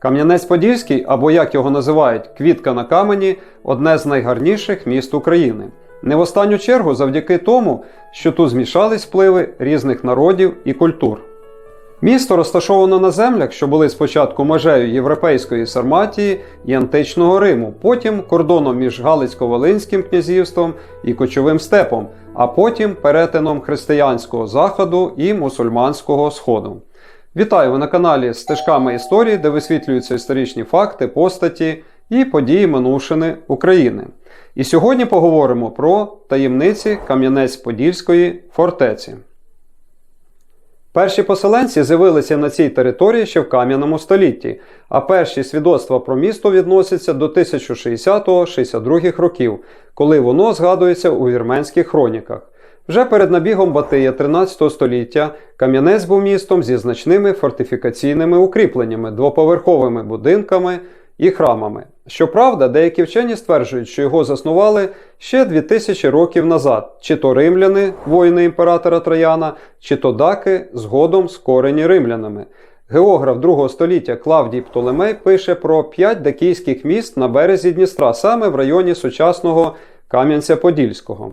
Кам'янець-Подільський, або як його називають, Квітка на камені одне з найгарніших міст України. Не в останню чергу завдяки тому, що тут змішались впливи різних народів і культур. Місто розташовано на землях, що були спочатку межею Європейської Сарматії і античного Риму, потім кордоном між Галицько-Волинським князівством і Кочовим степом, а потім перетином християнського заходу і мусульманського сходу. Вітаю ви на каналі Стежками історії, де висвітлюються історичні факти, постаті і події минувшини України. І сьогодні поговоримо про таємниці Кам'янець-Подільської фортеці. Перші поселенці з'явилися на цій території ще в кам'яному столітті, а перші свідоцтва про місто відносяться до 1060-62 років, коли воно згадується у вірменських хроніках. Вже перед набігом Батия 13 століття Кам'янець був містом зі значними фортифікаційними укріпленнями, двоповерховими будинками і храмами. Щоправда, деякі вчені стверджують, що його заснували ще 2000 років назад, чи то римляни, воїни імператора Трояна, чи то даки, згодом скорені римлянами. Географ 2 століття Клавдій Птолемей пише про п'ять дакійських міст на березі Дністра, саме в районі сучасного Кам'янця-Подільського.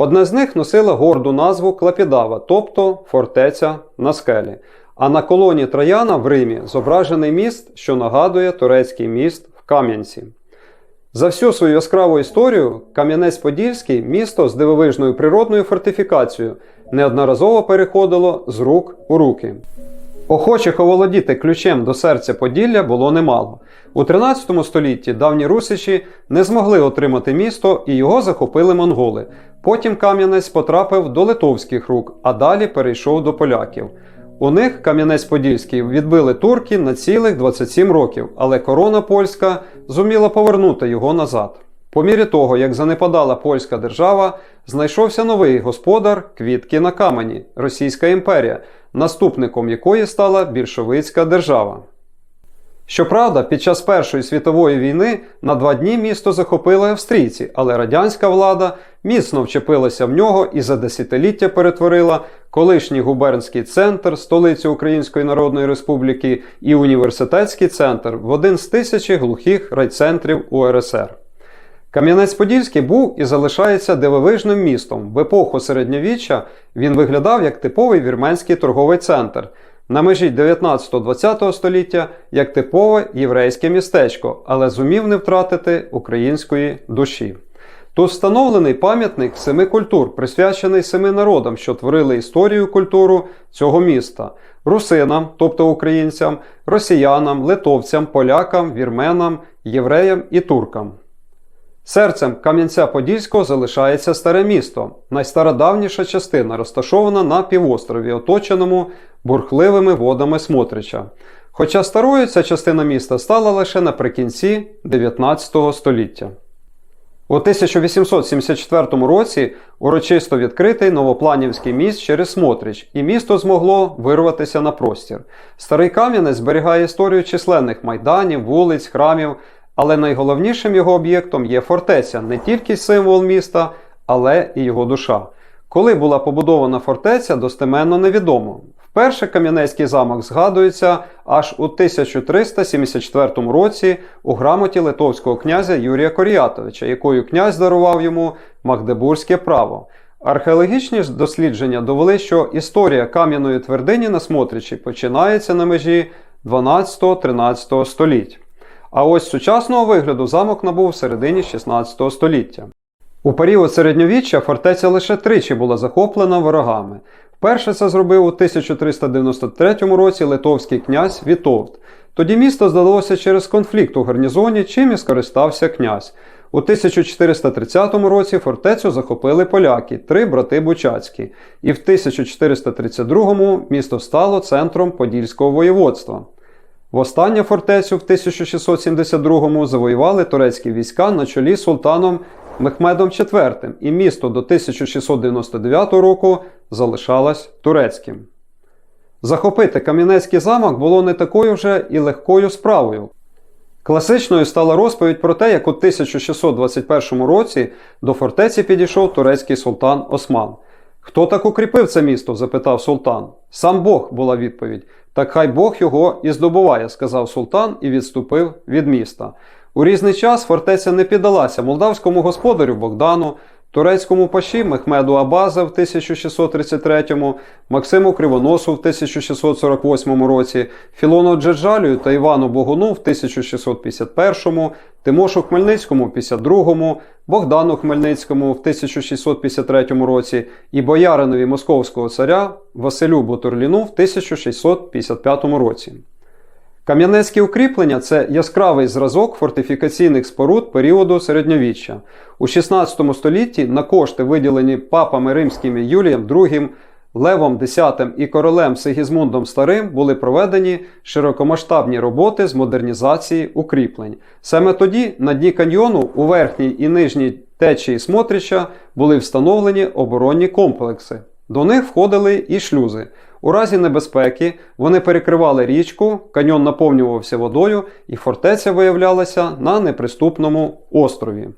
Одне з них носила горду назву Клапідава, тобто фортеця на скелі. А на колоні Трояна в Римі зображений міст, що нагадує турецький міст в Кам'янці. За всю свою яскраву історію Кам'янець-Подільський місто з дивовижною природною фортифікацією неодноразово переходило з рук у руки. Охочих оволодіти ключем до серця Поділля було немало. У 13 столітті давні русичі не змогли отримати місто і його захопили монголи. Потім Кам'янець потрапив до литовських рук, а далі перейшов до поляків. У них Кам'янець-Подільський відбили турки на цілих 27 років, але корона польська зуміла повернути його назад. По мірі того, як занепадала польська держава, знайшовся новий господар квітки на камені Російська імперія, наступником якої стала більшовицька держава. Щоправда, під час Першої світової війни на два дні місто захопили австрійці, але радянська влада міцно вчепилася в нього і за десятиліття перетворила колишній губернський центр, столицю Української Народної Республіки і університетський центр в один з тисячі глухих райцентрів УРСР. Кам'янець-Подільський був і залишається дивовижним містом. В епоху середньовіччя він виглядав як типовий вірменський торговий центр. На межі 19-20 століття як типове єврейське містечко, але зумів не втратити української душі. Тут встановлений пам'ятник семи культур, присвячений семи народам, що творили історію культуру цього міста: русинам, тобто українцям, росіянам, литовцям, полякам, вірменам, євреям і туркам. Серцем Кам'янця-Подільського залишається старе місто, найстародавніша частина, розташована на півострові, оточеному бурхливими водами Смотрича. Хоча старою ця частина міста стала лише наприкінці 19 століття. У 1874 році урочисто відкритий новопланівський міст через Смотрич, і місто змогло вирватися на простір. Старий Кам'янець зберігає історію численних майданів, вулиць, храмів. Але найголовнішим його об'єктом є фортеця, не тільки символ міста, але і його душа. Коли була побудована фортеця, достеменно невідомо. Вперше Кам'янецький замок згадується аж у 1374 році у грамоті литовського князя Юрія Коріатовича, якою князь дарував йому Магдебурзьке право. Археологічні дослідження довели, що історія кам'яної твердині на Смотричі починається на межі 12-13 століть. А ось сучасного вигляду замок набув в середині 16 століття. У період середньовіччя фортеця лише тричі була захоплена ворогами. Вперше це зробив у 1393 році литовський князь Вітовт. Тоді місто здалося через конфлікт у гарнізоні, чим і скористався князь. У 1430 році фортецю захопили поляки, три брати Бучацькі, і в 1432 місто стало центром Подільського воєводства. Востаннє фортецю в 1672-му завоювали турецькі війська на чолі з султаном Мехмедом IV, і місто до 1699 року залишалось турецьким. Захопити Кам'янецький замок було не такою вже і легкою справою. Класичною стала розповідь про те, як у 1621 році до фортеці підійшов турецький султан Осман. Хто так укріпив це місто? запитав султан. Сам Бог була відповідь. Так хай Бог його і здобуває, сказав султан і відступив від міста. У різний час фортеця не піддалася молдавському господарю Богдану, турецькому паші Мехмеду Абаза в 1633, Максиму Кривоносу в 1648 році, Філону Джерджалію та Івану Богуну в 1651, Тимошу Хмельницькому в 52, Богдану Хмельницькому в 1653 році і бояринові московського царя Василю Бутурліну в 1655 році. Кам'янецькі укріплення це яскравий зразок фортифікаційних споруд періоду середньовіччя. У 16 столітті на кошти, виділені папами римськими Юлієм II, Левом X і королем Сигізмундом Старим, були проведені широкомасштабні роботи з модернізації укріплень. Саме тоді на дні каньйону у верхній і нижній течії Смотрича були встановлені оборонні комплекси. До них входили і шлюзи. У разі небезпеки вони перекривали річку, каньйон наповнювався водою, і фортеця виявлялася на неприступному острові.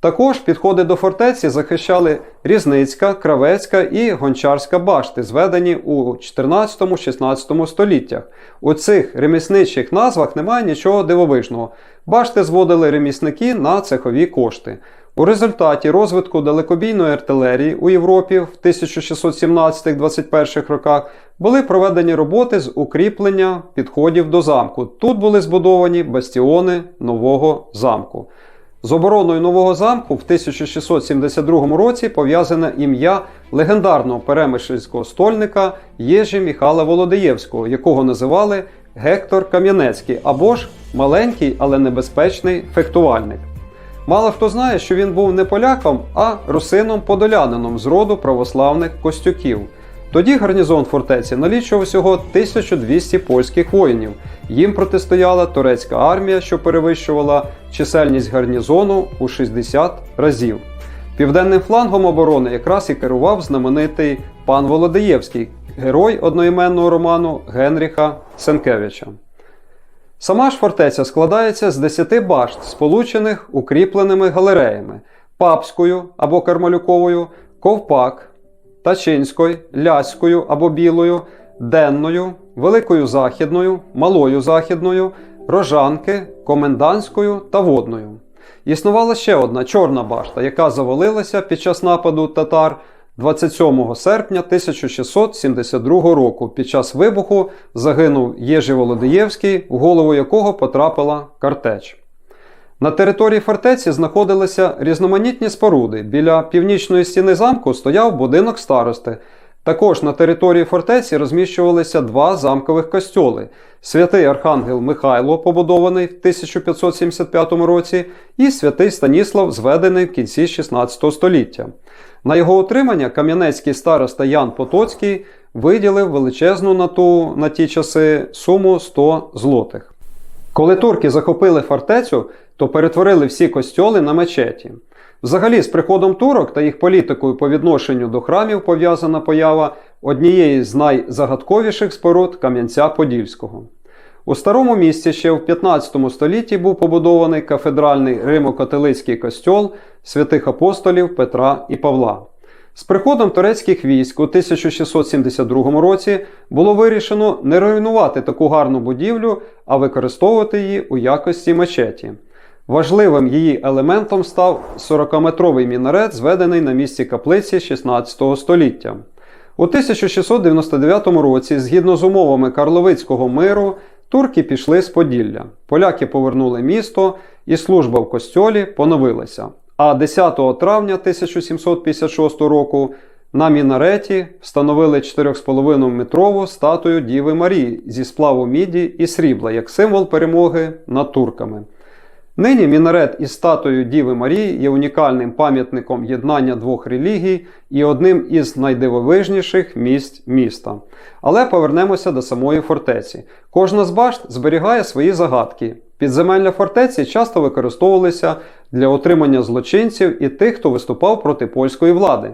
Також підходи до фортеці захищали Різницька, Кравецька і Гончарська башти, зведені у 14-16 століттях. У цих ремісничих назвах немає нічого дивовижного. Башти зводили ремісники на цехові кошти. У результаті розвитку далекобійної артилерії у Європі в 1617-21 роках були проведені роботи з укріплення підходів до замку. Тут були збудовані бастіони нового замку. З обороною нового замку в 1672 році пов'язане ім'я легендарного перемишльського стольника Єжі Міхала Володиєвського, якого називали Гектор Кам'янецький або ж маленький, але небезпечний фехтувальник. Мало хто знає, що він був не поляком, а русином-подолянином з роду православних костюків. Тоді гарнізон фортеці налічував всього 1200 польських воїнів. Їм протистояла турецька армія, що перевищувала чисельність гарнізону у 60 разів. Південним флангом оборони якраз і керував знаменитий пан Володиєвський, герой одноіменного роману Генріха Сенкевича. Сама ж фортеця складається з 10 башт, сполучених укріпленими галереями папською або кармалюковою, ковпак, тачинською, ляською або білою, денною, великою західною, малою західною, рожанки, комендантською та водною. Існувала ще одна чорна башта, яка завалилася під час нападу татар 27 серпня 1672 року. Під час вибуху загинув Єжи Володиєвський, в голову якого потрапила картеч. На території фортеці знаходилися різноманітні споруди. Біля північної стіни замку стояв будинок старости. Також на території фортеці розміщувалися два замкових костьоли: святий Архангел Михайло, побудований в 1575 році, і святий Станіслав, зведений в кінці 16 століття. На його утримання кам'янецький староста Ян Потоцький виділив величезну на, ту, на ті часи суму 100 злотих. Коли турки захопили фортецю, то перетворили всі костьоли на мечеті. Взагалі, з приходом турок та їх політикою по відношенню до храмів пов'язана поява однієї з найзагадковіших споруд Кам'янця Подільського. У старому місті ще в 15 столітті був побудований кафедральний римо-католицький костьол святих апостолів Петра і Павла. З приходом турецьких військ у 1672 році було вирішено не руйнувати таку гарну будівлю, а використовувати її у якості мечеті. Важливим її елементом став 40-метровий мінарет, зведений на місці каплиці 16 століття. У 1699 році, згідно з умовами Карловицького миру, турки пішли з Поділля. Поляки повернули місто, і служба в костьолі поновилася. А 10 травня 1756 року на мінареті встановили 4,5 метрову статую Діви Марії зі сплаву міді і срібла як символ перемоги над турками. Нині мінарет із статуєю Діви Марії є унікальним пам'ятником єднання двох релігій і одним із найдивовижніших місць міста. Але повернемося до самої фортеці. Кожна з башт зберігає свої загадки. Підземельні фортеці часто використовувалися для отримання злочинців і тих, хто виступав проти польської влади.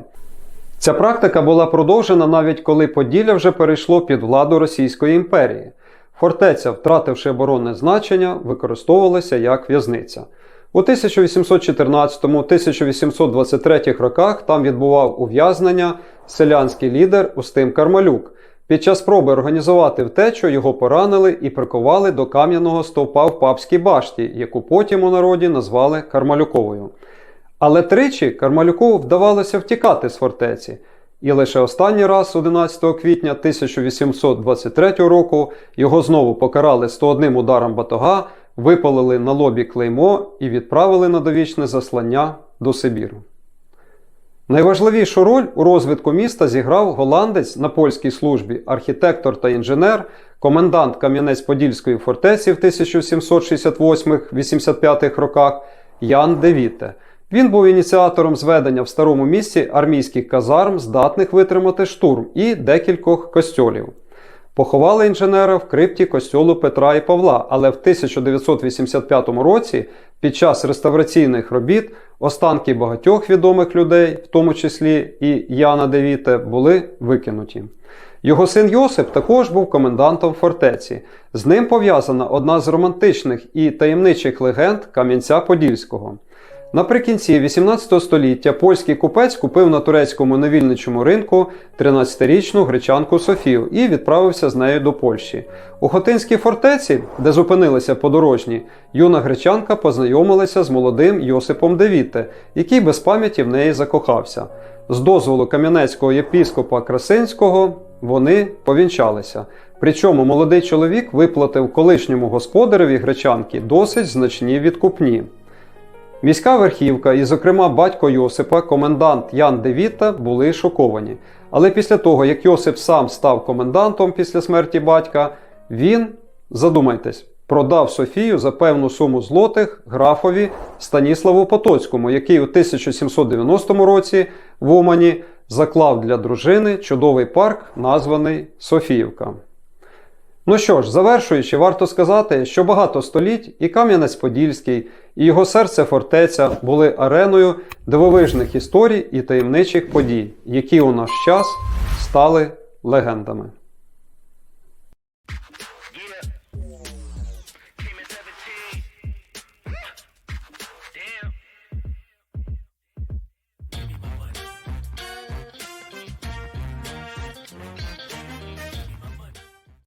Ця практика була продовжена навіть коли Поділля вже перейшло під владу Російської імперії. Фортеця, втративши оборонне значення, використовувалася як в'язниця. У 1814-1823 роках там відбував ув'язнення селянський лідер Устим Кармалюк. Під час спроби організувати втечу його поранили і прикували до кам'яного стовпа в папській башті, яку потім у народі назвали Кармалюковою. Але тричі Кармалюку вдавалося втікати з фортеці, і лише останній раз, 11 квітня 1823 року, його знову покарали 101 ударом батога, випалили на лобі клеймо і відправили на довічне заслання до Сибіру. Найважливішу роль у розвитку міста зіграв голландець на польській службі, архітектор та інженер, комендант Кам'янець-Подільської фортеці в 1768-85 роках Ян Девіте. Він був ініціатором зведення в старому місті армійських казарм, здатних витримати штурм, і декількох костьолів. Поховали інженера в крипті костьолу Петра і Павла, але в 1985 році, під час реставраційних робіт, останки багатьох відомих людей, в тому числі і Яна Девіте, були викинуті. Його син Йосип також був комендантом фортеці. З ним пов'язана одна з романтичних і таємничих легенд Кам'янця-Подільського. Наприкінці 18 століття польський купець купив на турецькому невільничому ринку 13-річну гречанку Софію і відправився з нею до Польщі. У Хотинській фортеці, де зупинилися подорожні, юна гречанка познайомилася з молодим Йосипом Девіте, який без пам'яті в неї закохався. З дозволу кам'янецького єпіскопа Красинського вони повінчалися. Причому молодий чоловік виплатив колишньому господареві гречанки досить значні відкупні. Міська верхівка, і, зокрема, батько Йосипа, комендант Ян Девіта, були шоковані. Але після того, як Йосип сам став комендантом після смерті батька, він, задумайтесь, продав Софію за певну суму злотих графові Станіславу Потоцькому, який у 1790 році в Умані заклав для дружини чудовий парк, названий Софіївка. Ну що ж, завершуючи, варто сказати, що багато століть і Кам'янець-Подільський, і його серце фортеця були ареною дивовижних історій і таємничих подій, які у наш час стали легендами.